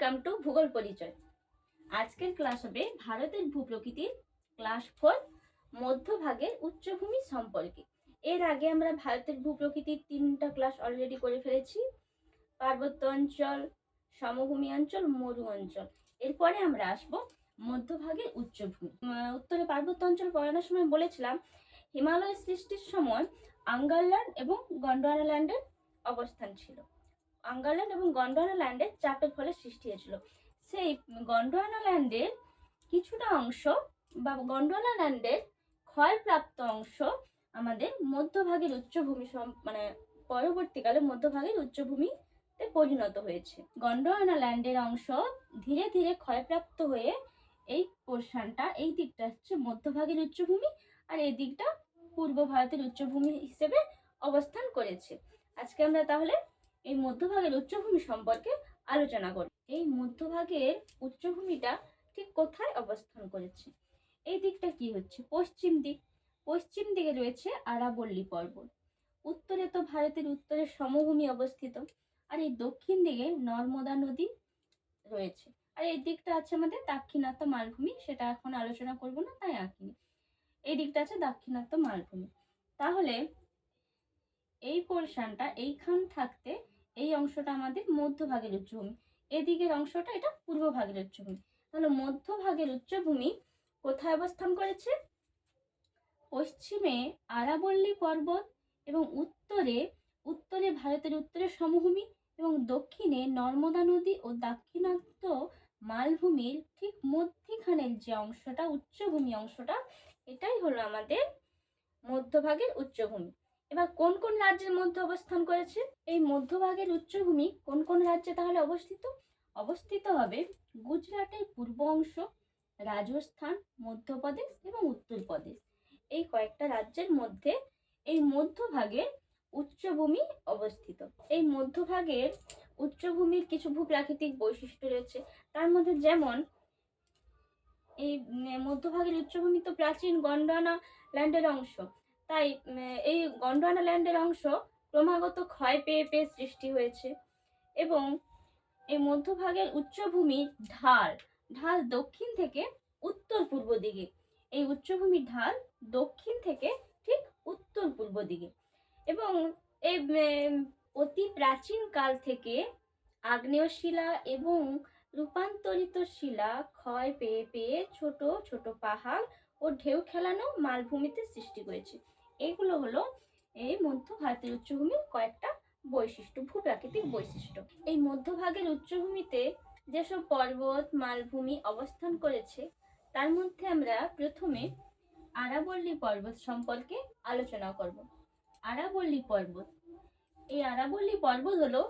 Welcome to ভূগোল পরিচয় আজকের ক্লাস হবে ভারতের ভূপ্রকৃতির ক্লাস ফোর মধ্যভাগের উচ্চভূমি সম্পর্কে। এর আগে আমরা ভারতের ভূপ্রকৃতির তিনটা ক্লাস অলরেডি করে ফেলেছি। পার্বত্য অঞ্চল, সমভূমি অঞ্চল, মরু অঞ্চল। এরপরে আমরা আসব মধ্যভাগের উচ্চভূমি। উত্তরে পার্বত্য অঞ্চল পড়ানোর সময় বলেছিলাম, হিমালয় সৃষ্টির সময় আঙ্গারল্যান্ড এবং গন্ডোয়ানা ল্যান্ডের অবস্থান ছিল। আঙ্গারল্যান্ড এবং গন্ডোয়ানা ল্যান্ডে চাপের ফলে সৃষ্টি হয়েছিল। সেই গন্ডোয়ানা ল্যান্ডের কিছুটা অংশ বা গন্ডোয়ানা ল্যান্ডের ক্ষয়প্রাপ্ত অংশ আমাদের মধ্যভাগের উচ্চভূমি মানে পরবর্তীকালে মধ্যভাগের উচ্চভূমিতে পরিণত হয়েছে। গন্ডোয়ানা ল্যান্ডের অংশ ধীরে ধীরে ক্ষয়প্রাপ্ত হয়ে এই পোর্শনটা এই দিকটা হচ্ছে মধ্যভাগের উচ্চভূমি আর এই দিকটা পূর্ব ভারতের উচ্চভূমি হিসেবে অবস্থান করেছে। আজকে আমরা তাহলে এই মধ্যভাগের উচ্চভূমি সম্পর্কে আলোচনা করব। এই মধ্যভাগের উচ্চভূমিটা ঠিক কোথায় অবস্থান করেছে? এই দিকটা কি হচ্ছে? পশ্চিম দিক। পশ্চিম দিকে রয়েছে আরাবল্লী পর্বত। উত্তরে তো ভারতের উত্তরের সমভূমি অবস্থিত। আর এই দক্ষিণ দিকে নর্মদা নদী রয়েছে। আর এই দিকটা আছে আমাদের দাক্ষিণাত্য মালভূমি। সেটা এখন আলোচনা করব না, তাই আঁকিনি এই দিকটা আছে দাক্ষিণাত্য মালভূমি। তাহলে এই পোর্শনটা এইখান থাকতে এই অংশটা আমাদের মধ্যভাগের উচ্চভূমি। এদিকের অংশটা এটা পূর্ব ভাগের উচ্চভূমি। তাহলে মধ্যভাগের উচ্চভূমি কোথায় অবস্থান করেছে? পশ্চিমে আরাবল্লী পর্বত এবং উত্তরে উত্তরে ভারতের উত্তরের সমভূমি এবং দক্ষিণে নর্মদা নদী ও দাক্ষিণাত্য মালভূমির ঠিক মধ্যখানের যে অংশটা, উচ্চভূমি অংশটা, এটাই হলো আমাদের মধ্যভাগের উচ্চভূমি। এবার কোন কোন রাজ্যের মধ্যে অবস্থান করেছে? এই মধ্যভাগের উচ্চভূমি কোন কোন রাজ্যে তাহলে অবস্থিত? অবস্থিত হবে গুজরাটের পূর্ব অংশ, রাজস্থান, মধ্যপ্রদেশ এবং উত্তরপ্রদেশ। এই কয়েকটা রাজ্যের মধ্যে এই মধ্যভাগের উচ্চভূমি অবস্থিত। এই মধ্যভাগের উচ্চভূমির কিছু ভূপ্রাকৃতিক বৈশিষ্ট্য রয়েছে। তার মধ্যে যেমন এই মধ্যভাগের উচ্চভূমি তো প্রাচীন গন্ডানা ল্যান্ডের অংশ। তাই এই গন্ডোয়ানা ল্যান্ডের অংশ ক্রমাগত ক্ষয় পেয়ে পেয়ে সৃষ্টি হয়েছে এবং এই মধ্যভাগের উচ্চভূমির ঢাল ঢাল দক্ষিণ থেকে উত্তর পূর্ব দিকে। এই উচ্চভূমির ঢাল দক্ষিণ থেকে ঠিক উত্তর পূর্ব দিকে এবং এই অতি প্রাচীন কাল থেকে আগ্নেয় শিলা এবং রূপান্তরিত শিলা ক্ষয় পেয়ে পেয়ে ছোট ছোট পাহাড় ও ঢেউ খেলানো মালভূমিতে সৃষ্টি করেছে। এগুলো হলো এই মধ্য ভারতের উচ্চভূমির কয়েকটা বৈশিষ্ট্য, ভূপ্রাকৃতিক বৈশিষ্ট্য। এই মধ্যভাগের উচ্চভূমিতে যেসব পর্বত, মালভূমি অবস্থান করেছে, তার মধ্যে আমরা প্রথমে আরাবল্লী পর্বত সম্পর্কে আলোচনা করব। আরাবল্লী পর্বত, এই আরাবল্লী পর্বত হলো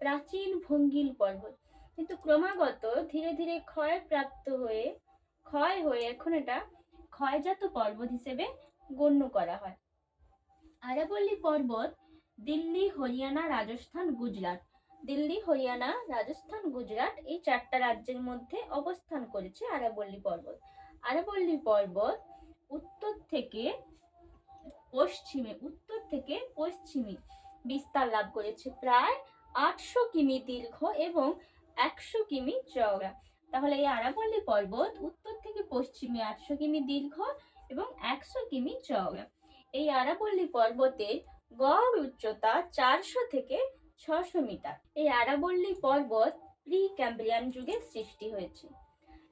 প্রাচীন ভঙ্গিল পর্বত। কিন্তু ক্রমাগত ধীরে ধীরে ক্ষয় প্রাপ্ত হয়ে, ক্ষয় হয়ে এখন এটা ক্ষয়জাত পর্বত হিসেবে গণ্য করা হয়। আরাবল্লী পর্বত, দিল্লি, হরিয়ানা, রাজস্থান, গুজরাট। দিল্লি, হরিয়ানা, রাজস্থান, গুজরাট এই চারটা রাজ্যের মধ্যে অবস্থান করেছে আরাবল্লী পর্বত। আরাবল্লী পর্বত উত্তর থেকে পশ্চিমে, উত্তর থেকে পশ্চিমে বিস্তার লাভ করেছে। প্রায় আটশো কিমি দীর্ঘ এবং একশো কিমি চওড়া। তাহলে এই আরাবল্লী পর্বত উত্তর থেকে পশ্চিমে আটশো কিমি দীর্ঘ এবং একশো কিমি চওড়া। এই আরাবল্লী পর্বতের গড় উচ্চতা চারশো থেকে ছশো মিটার। এই আরাবল্লী পর্বত প্রি ক্যাম্ব্রিয়ান যুগে সৃষ্টি হয়েছে।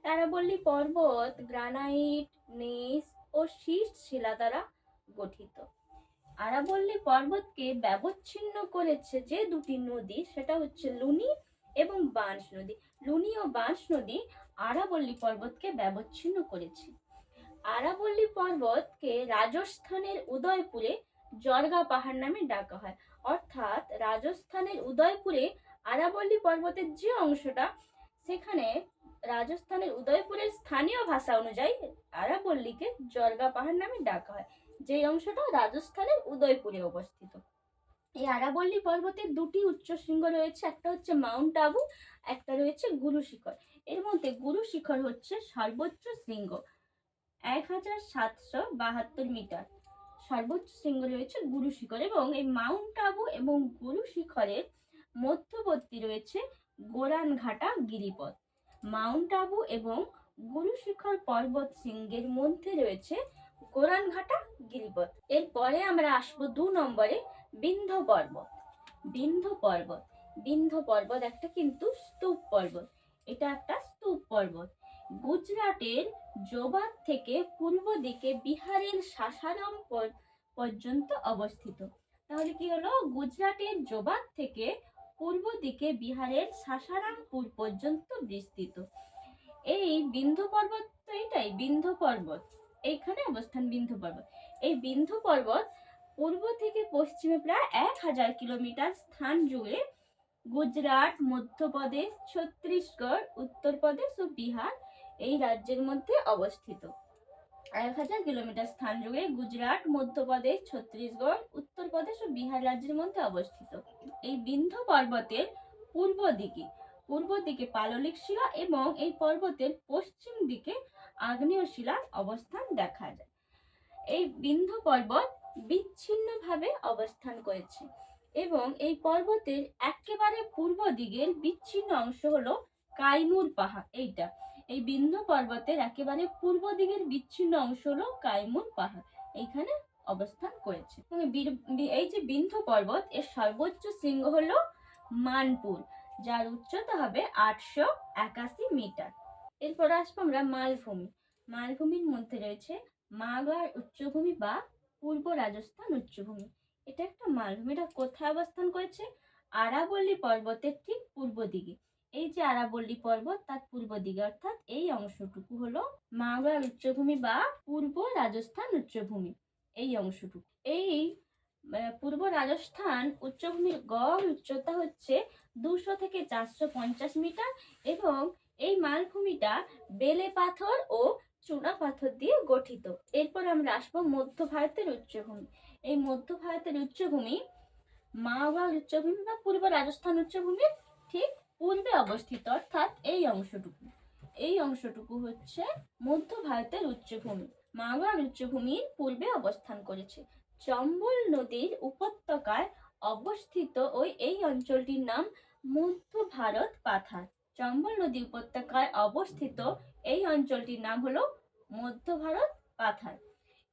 আরাবল্লী পর্বত গ্রানাইট নিস ও শীষ শিলা দ্বারা গঠিত। আরাবল্লী পর্বতকে ব্যবচ্ছিন্ন করেছে যে দুটি নদী, সেটা হচ্ছে লুনি এবং বাঁশ নদী। লুনি ও বাঁশ নদী আরাবল্লী পর্বতকে ব্যবচ্ছিন্ন করেছে। আরাবল্লী পর্বতকে রাজস্থানের উদয়পুরে জর্গা পাহাড় নামে ডাকা হয়। অর্থাৎ রাজস্থানের উদয়পুরে আরাবল্লী পর্বতের যে অংশটা, সেখানে রাজস্থানের উদয়পুরের স্থানীয় ভাষা অনুযায়ী আরাবল্লীকে জর্গা পাহাড় নামে ডাকা হয়। যে অংশটা রাজস্থানের উদয়পুরে অবস্থিত। এই আরাবল্লী পর্বতের দুটি উচ্চ শৃঙ্গ রয়েছে, একটা হচ্ছে মাউন্ট আবু, একটা রয়েছে গুরু শিখর এর মধ্যে গুরু শিখর হচ্ছে সর্বোচ্চ শৃঙ্গ। এক হাজার সাতশো বাহাত্তর মিটার। সর্বোচ্চ শৃঙ্গ রয়েছে গুরু শিখর এবং এই মাউন্ট আবু এবং গুরু শিখরের মধ্যবর্তী রয়েছে গোরানঘাটা গিরিপথ। মাউন্ট আবু এবং গুরু শিখর পর্বত শৃঙ্গের মধ্যে রয়েছে গোরানঘাটা গিরিপথ। এরপরে আমরা আসব দু নম্বরে বিন্ধ পর্বত। বিন্ধ্য পর্বত। বিন্ধ্য পর্বত একটা কিন্তু স্তূপ পর্বত। এটা একটা স্তূপ পর্বত। গুজরাটের জোবাত থেকে পূর্ব দিকে বিহারের সাসারাম পর- পর্যন্ত অবস্থিত। তাহলে কি হলো? গুজরাটের জোবাত থেকে পূর্ব দিকে বিহারের সাসারামপুর পর্যন্ত বিস্তৃত। এই বিন্ধ্য পর্বত তো এটাই বিন্ধ্য পর্বত। এইখানে অবস্থান বিন্ধ্য পর্বত। এই বিন্ধ্য পর্বত পূর্ব থেকে পশ্চিমে প্রায় এক হাজার কিলোমিটার স্থান জুড়ে গুজরাট, মধ্যপ্রদেশ, ছত্তিশগড়, উত্তরপ্রদেশ ও বিহার এই রাজ্যের মধ্যে অবস্থিত। এক হাজার কিলোমিটার স্থান জুড়ে গুজরাট, মধ্যপ্রদেশ, ছত্তিশগড়, উত্তরপ্রদেশ ও বিহার রাজ্যের মধ্যে অবস্থিত। এই বিন্ধ্য পর্বতের পূর্ব দিকে পূর্ব দিকে পাললিক শিলা এবং এই পর্বতের পশ্চিম দিকে আগ্নেয় শিলার অবস্থান দেখা যায়। এই বিন্ধ্য পর্বত বিচ্ছিন্নভাবে অবস্থান করেছে এবং এই পর্বতের একেবারে পূর্ব দিকের বিচ্ছিন্ন অংশ হলো কাইমুর পাহাড়। এইটা এই বিন্ধ্য পর্বতের একেবারে পূর্ব দিকের বিচ্ছিন্ন অংশ হলো কাইমুর পাহাড়। এইখানে অবস্থান করেছে। এই যে বিন্ধ্য পর্বত, এর সর্বোচ্চ শৃঙ্গ হলো মানপুর, যার উচ্চতা হবে আটশো একাশি মিটার। এরপর আসব আমরা মালভূমি। মালভূমির মধ্যে রয়েছে মাগার উচ্চভূমি বা পূর্ব রাজস্থান উচ্চভূমি। এটা একটা মালভূমি। এটা কোথায় অবস্থান করেছে? আরাবল্লী পর্বতের ঠিক পূর্ব দিকে। এই যে আরাবল্লী পর্বত, তার পূর্ব দিকে, অর্থাৎ এই অংশটুকু হলো মাগার উচ্চভূমি বা পূর্ব রাজস্থান উচ্চভূমি। এই অংশটুকু। এই পূর্ব রাজস্থান উচ্চভূমির গড় উচ্চতা হচ্ছে দুশো থেকে চারশো পঞ্চাশ মিটার এবং এই মালভূমিটা বেলে পাথর ও চুনা পাথর দিয়ে গঠিত। এরপর আমরা আসব মধ্য ভারতের উচ্চভূমি। এই মধ্য ভারতের উচ্চভূমি মাওয়ার উচ্চভূমি বা পূর্ব রাজস্থান উচ্চভূমির ঠিক পূর্বে অবস্থিত, অর্থাৎ এই অংশটুকু। এই অংশটুকু হচ্ছে মধ্য ভারতের উচ্চভূমি। মাওয়ার উচ্চভূমির পূর্বে অবস্থান করেছে। চম্বল নদীর উপত্যকায় অবস্থিত ওই এই অঞ্চলটির নাম মধ্য ভারত পাথার। চম্বল নদী উপত্যকায় অবস্থিত এই অঞ্চলটির নাম হলো মধ্য ভারত পাথার।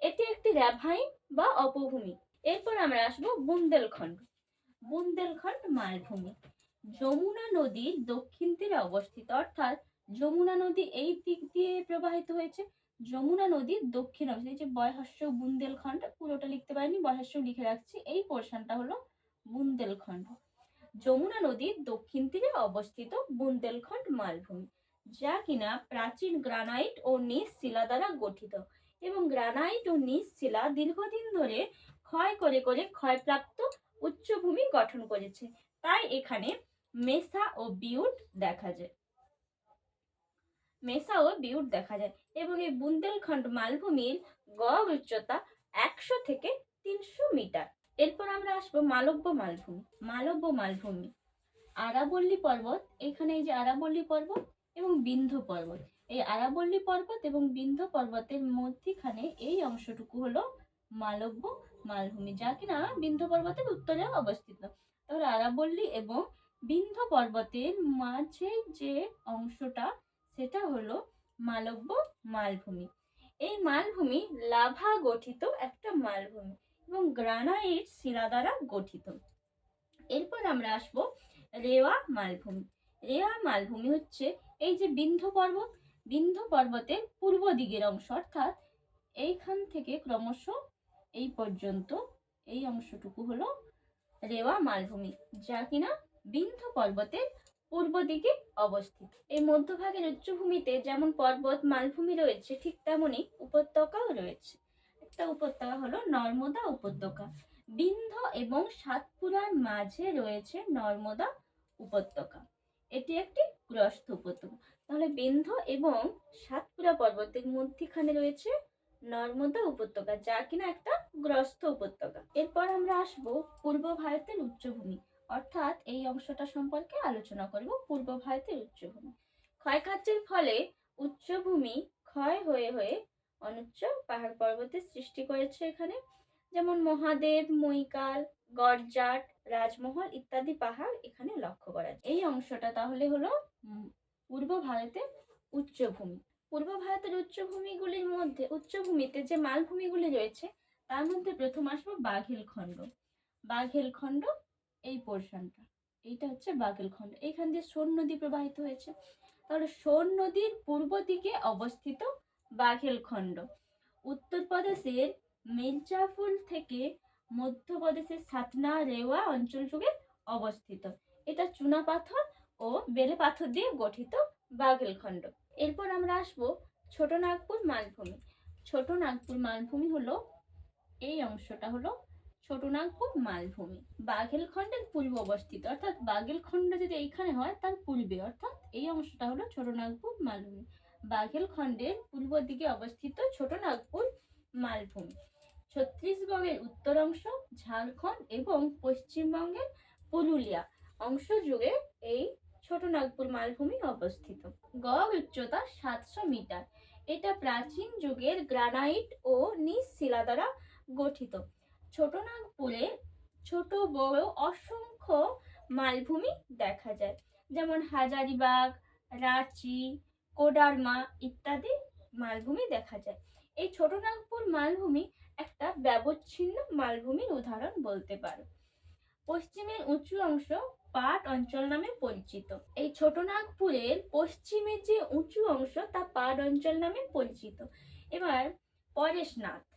এটি একটি র্যাভাইন বা অপভূমি। এরপর আমরা আসব বুন্দেলখণ্ড। বুন্দেলখণ্ড মালভূমি। যমুনা নদীর দক্ষিণ তীরে অবস্থিত, অর্থাৎ যমুনা নদী এই দিক দিয়ে প্রবাহিত হয়েছে। যমুনা নদীর দক্ষিণ অবস্থিত। এই যে বয়হাস্য বুন্দেলখণ্ড, পুরোটা লিখতে পারিনি, বয়হাস্য লিখে রাখছি। এই পোর্শনটা হলো বুন্দেলখণ্ড। যমুনা নদীর দক্ষিণ তীরে অবস্থিত বুন্দেলখণ্ড মালভূমি, যা কিনা প্রাচীন গ্রানাইট ও নিজ শিলা দ্বারা গঠিত এবং গ্রানাইট ও নিজ শিলা দীর্ঘদিন ধরে ক্ষয় করে করে ক্ষয়প্রাপ্ত উচ্চভূমি গঠন করেছে। তাই এখানে মেসা ও বিউট দেখা যায়। মেসা ও বিউট দেখা যায় এবং এই বুন্দেলখণ্ড মালভূমির গড় উচ্চতা একশো থেকে তিনশো মিটার। এরপর আমরা আসব মালব্য মালভূমি মালব্য মালভূমি। আরাবল্লী পর্বত, এখানে এই যে আরাবল্লী পর্বত এবং বিন্ধ্য পর্বত। এই আরাবল্লী পর্বত এবং বিন্ধ্য পর্বতের মধ্যিখানে এই অংশটুকু হলো মালব্য মালভূমি, যা কিনা বিন্ধ্য পর্বতের উত্তরে অবস্থিত। তাহলে আরাবল্লী এবং বিন্ধ্য পর্বতের মাঝে যে অংশটা, সেটা হলো মালব্য মালভূমি। এই মালভূমি লাভা গঠিত একটা মালভূমি এবং গ্রানাইট শিলা দ্বারা গঠিত। এরপর আমরা আসব রেওয়া মালভূমি। রেওয়া মালভূমি হচ্ছে এই যে বিন্ধ্য পর্বত। বিন্ধ্য পর্বতের পূর্ব দিকের অংশ, অর্থাৎ এইখান থেকে ক্রমশ এই পর্যন্ত এই অংশটুকু হলো রেওয়া মালভূমি। যা কিনা বিন্ধ্য পর্বতের পূর্ব দিকে অবস্থিত। এই মধ্যভাগের উচ্চভূমিতে যেমন পর্বত, মালভূমি রয়েছে, ঠিক তেমনই উপত্যকাও রয়েছে। একটা উপত্যকা হলো নর্মদা উপত্যকা। বিন্ধ্য এবং সাতপুরার মাঝে রয়েছে নর্মদা উপত্যকা। এটি একটি গ্রস্ত উপত্যকা। তাহলে বিন্ধ্য এবং সাতপুরা পর্বতের মধ্যখানে রয়েছে নর্মদা উপত্যকা, যা কিনা একটা গ্রস্ত উপত্যকা। এরপর আমরা আসব পূর্ব ভারতের উচ্চভূমি। অর্থাৎ এই অংশটা সম্পর্কে আলোচনা করব পূর্ব ভারতের উচ্চভূমি ক্ষয়কার্যের ফলে উচ্চভূমি ক্ষয় হয়ে হয়ে অনুচ্চ পাহাড় পর্বতের সৃষ্টি করেছে এখানে। যেমন মহাদেব, মৈকাল, গড়জাট, রাজমহল ইত্যাদি পাহাড় এখানে লক্ষ্য করা যায়। এই অংশটা তাহলে হলো পূর্ব ভারতের উচ্চভূমি পূর্ব ভারতের উচ্চভূমিগুলির মধ্যে উচ্চভূমিতে যে মালভূমিগুলি রয়েছে, তার মধ্যে প্রথম আসব বাঘেল খণ্ড। বাঘেল খণ্ড এই পোর্শনটা এইটা হচ্ছে বাঘেল খণ্ড। এইখান দিয়ে সোন নদী প্রবাহিত হয়েছে। তাহলে সোন নদীর পূর্ব দিকে অবস্থিত বাঘেল খণ্ড। উত্তরপ্রদেশের মির্জাপুর থেকে মধ্যপ্রদেশের সাতনা রেওয়া অঞ্চল জুড়ে অবস্থিত। এটা চুনা পাথর ও বেলে পাথর দিয়ে গঠিত বাঘেলখণ্ড এরপর আমরা আসব ছোট নাগপুর মালভূমি। ছোট নাগপুর মালভূমি হলো, এই অংশটা হলো ছোট নাগপুর মালভূমি। বাঘেলখণ্ডের পূর্ব অবস্থিত। অর্থাৎ বাঘেলখণ্ড যদি এইখানে হয়, তার পূর্বে। অর্থাৎ এই অংশটা হলো ছোট নাগপুর, মালভূমি। বাঘেলখণ্ডের পূর্ব দিকে অবস্থিত ছোট নাগপুর, মালভূমি। ছত্তিশগড়ের উত্তর অংশ ঝাড়খণ্ড এবং পশ্চিমবঙ্গের পুরুলিয়া অংশ জুড়ে এই ছোট নাগপুর, মালভূমি অবস্থিত। গড় উচ্চতা সাতশো মিটার। এটা প্রাচীন যুগের গ্রানাইট ও নিজ শিলা দ্বারা গঠিত। ছোট নাগপুরে ছোট বড় অসংখ্য মালভূমি দেখা যায়। যেমন হাজারিবাগ, রাঁচি, কোডারমা ইত্যাদি মালভূমি দেখা যায়। এই ছোট নাগপুর মালভূমি একটা ব্যবচ্ছিন্ন মালভূমির উদাহরণ বলতে পারো। পশ্চিমের উঁচু অংশ পাট অঞ্চল নামে পরিচিত। এই ছোট নাগপুরের পশ্চিমের যে উঁচু অংশ তা পাট অঞ্চল নামে পরিচিত। এবার পরেশনাথ।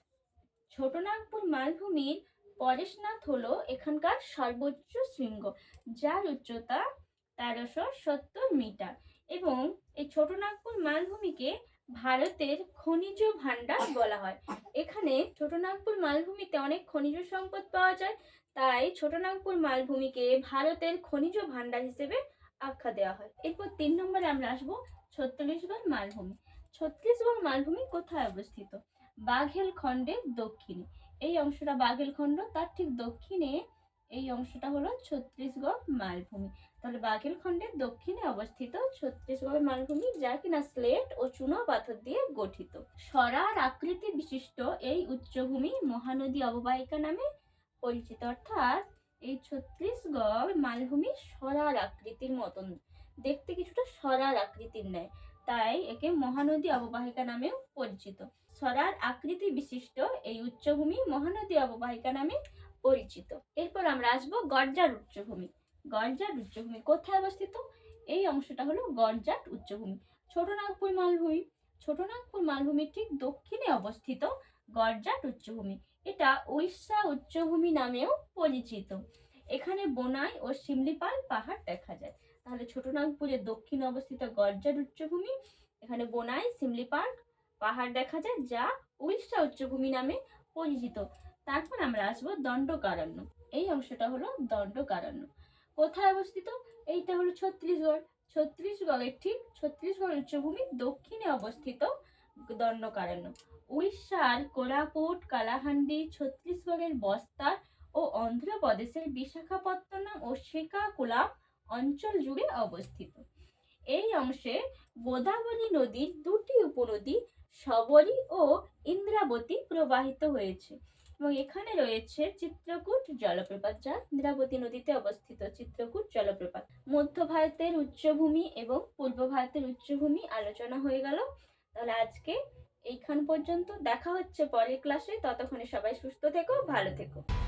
ছোট নাগপুর মালভূমির পরেশনাথ হলো এখানকার সর্বোচ্চ শৃঙ্গ, যার উচ্চতা তেরোশো সত্তর মিটার এবং এই ছোটনাগপুর মালভূমিকে ভারতের খনিজ ভাণ্ডার বলা হয়। এখানে ছোটনাগপুর মালভূমিতে অনেক খনিজ সম্পদ পাওয়া যায়, তাই ছোটনাগপুর মালভূমিকে ভারতের খনিজ ভাণ্ডার হিসেবে আখ্যা দেওয়া হয়। এরপর তিন নম্বরে আমরা আসব ছত্রিশগড় মালভূমি। ছত্রিশগড় মালভূমি কোথায় অবস্থিত? বাঘেল খণ্ডের দক্ষিণে। এই অংশটা বাঘেল খণ্ড তার ঠিক দক্ষিণে এই অংশটা হলো ছত্তিশগড় মালভূমি। তাহলে বাঘেল খণ্ডের দক্ষিণে অবস্থিত ছত্তিশগড় মালভূমি, যা কিনা স্লেট ও চুনো পাথর দিয়ে গঠিত। সরার আকৃতি বিশিষ্ট এই উচ্চভূমি মহানদী অববাহিকা নামে পরিচিত। অর্থাৎ এই ছত্তিশগড় মালভূমি সরার আকৃতির মতন। দেখতে কিছুটা সরার আকৃতির নেয় তাই একে মহানদী অববাহিকা নামেও পরিচিত। সরার আকৃতি বিশিষ্ট এই উচ্চভূমি মহানদী অববাহিকা নামে পরিচিত। এরপর আমরা আসব গর্জার উচ্চভূমি। গর্জার উচ্চভূমি কোথায় অবস্থিত? এই অংশটা হলো গর্জাট উচ্চভূমি। ছোটনাগপুর মালভূমি। ছোট নাগপুর মালভূমির ঠিক দক্ষিণে অবস্থিত গর্জাট উচ্চভূমি। এটা উড়িষ্যা উচ্চভূমি নামেও পরিচিত। এখানে বোনাই ও শিমলিপাল পাহাড় দেখা যায়। তাহলে ছোটনাগপুরের দক্ষিণে অবস্থিত গর্জার উচ্চভূমি, এখানে বোনাই, শিমলিপাল পাহাড় দেখা যায় যা উড়িষ্যা উচ্চভূমি নামে পরিচিত। তারপর আমরা আসব দণ্ডকারণ্য। এই অংশটা হলো দণ্ডকারণ্য। কোথায় অবস্থিত? এইটা হলো ছত্তিশগড়। ছত্তিশগড়ের ঠিক ছত্তিশগড় উচ্চভূমির দক্ষিণে অবস্থিত দণ্ডকারণ্য। উড়িষ্যার কোরাপুট, কালাহান্ডি, ছত্তিশগড়ের বস্তার ও অন্ধ্রপ্রদেশের বিশাখাপত্তনম ও শ্রীকাকুলাম অঞ্চল জুড়ে অবস্থিত। এই অংশে গোদাবরী নদীর দুটি উপনদী শবরী ও ইন্দ্রাবতী প্রবাহিত হয়েছে। এবং এখানে রয়েছে চিত্রকূট জলপ্রপাত, যা ইন্দ্রাবতী নদীতে অবস্থিত চিত্রকূট জলপ্রপাত। মধ্য ভারতের উচ্চভূমি এবং পূর্ব ভারতের উচ্চভূমি আলোচনা হয়ে গেল। তাহলে আজকে এইখান পর্যন্ত। দেখা হচ্ছে পরের ক্লাসে ততক্ষণে সবাই সুস্থ থেকো, ভালো থেকো।